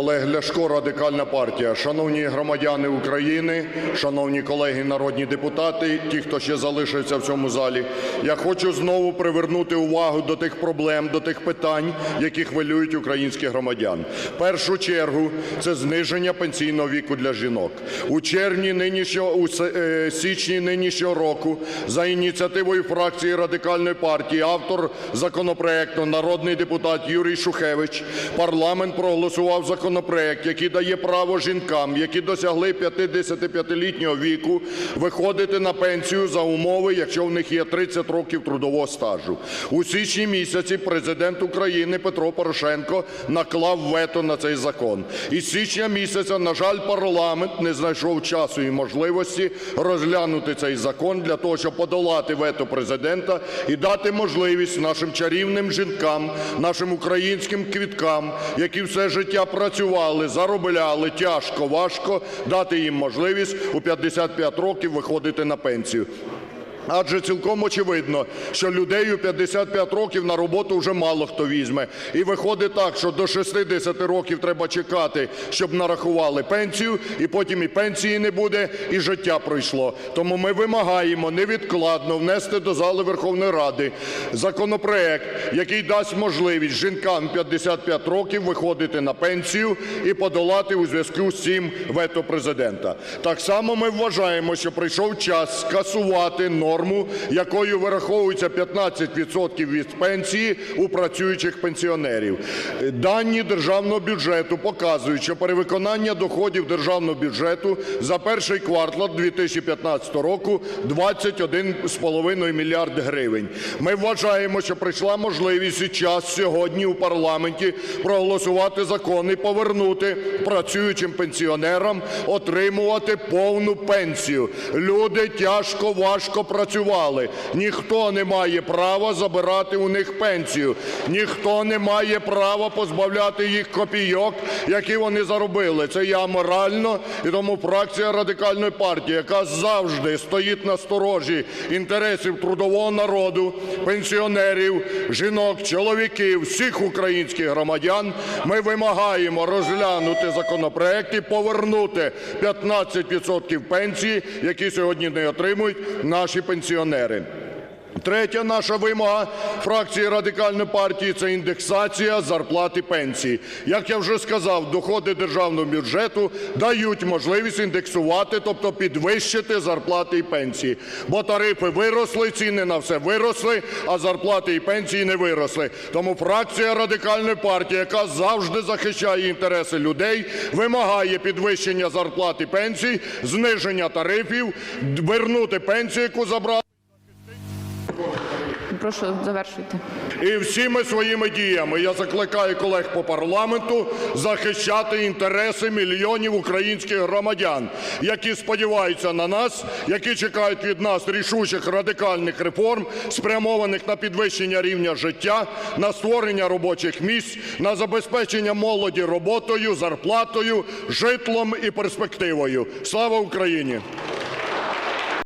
Олег Ляшко, Радикальна партія. Шановні громадяни України, шановні колеги народні депутати, ті, хто ще залишився в цьому залі, я хочу знову привернути увагу до тих проблем, до тих питань, які хвилюють українських громадян. В першу чергу це зниження пенсійного віку для жінок. У червні нинішнього, у е, січні нинішнього року за ініціативою фракції Радикальної партії автор законопроекту народний депутат Юрій Шухевич парламент проголосував законопроект, який дає право жінкам, які досягли 55-літнього віку, виходити на пенсію за умови, якщо в них є 30 років трудового стажу. У січні місяці президент України Петро Порошенко наклав вето на цей закон. І з січня місяця, на жаль, парламент не знайшов часу і можливості розглянути цей закон для того, щоб подолати вето президента і дати можливість нашим чарівним жінкам, нашим українським квіткам, які все життя працювали, заробляли тяжко, важко, дати їм можливість у 55 років виходити на пенсію. Адже цілком очевидно, що людей у 55 років на роботу вже мало хто візьме. І виходить так, що до 60 років треба чекати, щоб нарахували пенсію, і потім і пенсії не буде, і життя пройшло. Тому ми вимагаємо невідкладно внести до зали Верховної Ради законопроект, який дасть можливість жінкам 55 років виходити на пенсію і подолати у зв'язку з цим вето президента. Так само ми вважаємо, що прийшов час скасувати норму, якою вираховується 15% від пенсії у працюючих пенсіонерів. Дані державного бюджету показують, що перевиконання доходів державного бюджету за перший квартал 2015 року 21,5 мільярд гривень. Ми вважаємо, що прийшла можливість і час сьогодні у парламенті проголосувати закон і повернути працюючим пенсіонерам отримувати повну пенсію. Люди тяжко, важко працювали. Ніхто не має права забирати у них пенсію. Ніхто не має права позбавляти їх копійок, які вони заробили. Це є аморально. І тому фракція Радикальної партії, яка завжди стоїть на сторожі інтересів трудового народу, пенсіонерів, жінок, чоловіків, всіх українських громадян, ми вимагаємо розглянути законопроект і повернути 15% пенсії, які сьогодні не отримують наші пенсіонери пенсіонери. Третя наша вимога фракції Радикальної партії це індексація зарплат і пенсій. Як я вже сказав, доходи державного бюджету дають можливість індексувати, тобто підвищити зарплати і пенсії. Бо тарифи виросли, ціни на все виросли, а зарплати і пенсії не виросли. Тому фракція Радикальної партії, яка завжди захищає інтереси людей, вимагає підвищення зарплат і пенсій, зниження тарифів, вернути пенсію, яку забрали. Прошу завершуйте. І всіми своїми діями я закликаю колег по парламенту захищати інтереси мільйонів українських громадян, які сподіваються на нас, які чекають від нас рішучих радикальних реформ, спрямованих на підвищення рівня життя, на створення робочих місць, на забезпечення молоді роботою, зарплатою, житлом і перспективою. Слава Україні!